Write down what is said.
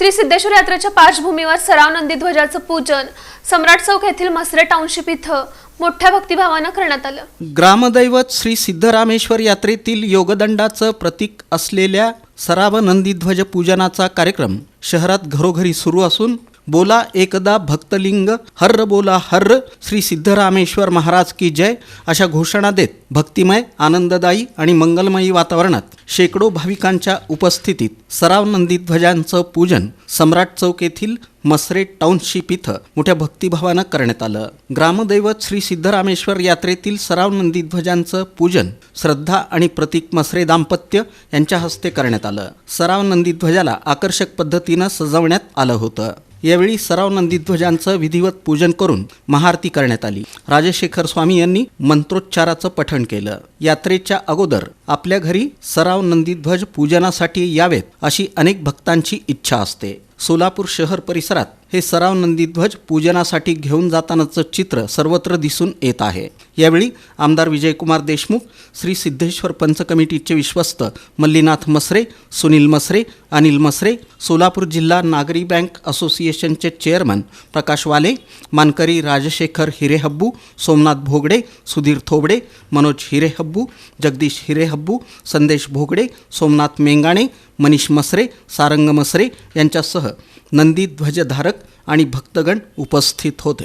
श्री सिद्धेश्वर यात्रेच्या पार्श्वभूमीवर सराव नंदीध्वजाचं पूजन सम्राट चौक येथील मसरे टाउनशिप इथं मोठ्या भक्तिभावानं करण्यात आलं. ग्रामदैवत श्री सिद्धरामेश्वर यात्रेतील योगदंडाचं प्रतीक असलेल्या सराव नंदीध्वज पूजनाचा कार्यक्रम शहरात घरोघरी सुरू असून बोला एकदा भक्तलिंग हर्र बोला हर्र श्री सिद्धरामेश्वर महाराज की जय अशा घोषणा देत भक्तिमय आनंददायी आणि मंगलमयी वातावरणात शेकडो भाविकांच्या उपस्थितीत सराव नंदीध्वजांचं पूजन सम्राट चौक येथील मसरे टाउनशिप इथं मोठ्या भक्तिभावानं करण्यात आलं. ग्रामदैवत श्री सिद्धरामेश्वर यात्रेतील सराव नंदीध्वजांचं पूजन श्रद्धा आणि प्रतीक मसरे दाम्पत्य यांच्या हस्ते करण्यात आलं. सराव नंदीध्वजाला आकर्षक पद्धतीनं सजवण्यात आलं होतं. यावेळी सराव नंदीध्वजांचं विधिवत पूजन करून महाआरती करण्यात आली. राजशेखर स्वामी यांनी मंत्रोच्चाराचं पठण केलं. यात्रेच्या अगोदर आपल्या घरी सराव नंदीध्वज पूजनासाठी यावेत अशी अनेक भक्तांची इच्छा असते. सोलापूर शहर परिसरात हे सराव नंदीध्वज पूजनासाठी घेऊन जातानाचं चित्र सर्वत्र दिसून येत आहे. यावेळी आमदार विजयकुमार देशमुख श्री सिद्धेश्वर पंच कमिटीचे विश्वस्त मल्लीनाथ मसरे सुनील मसरे अनिल मसरे सोलापूर जिल्हा नागरी बँक असोसिएशनचे चेअरमन प्रकाश वाले मानकरी राजशेखर हिरेहब्बू सोमनाथ भोगडे सुधीर थोबडे मनोज हिरेहब्बू जगदीश हिरेहब्बू संदेश भोगडे सोमनाथ मेंगाणे मनीष मसरे सारंग मसरे यांच्यासह नंदी ध्वजधारक आणि भक्तगण उपस्थित होते.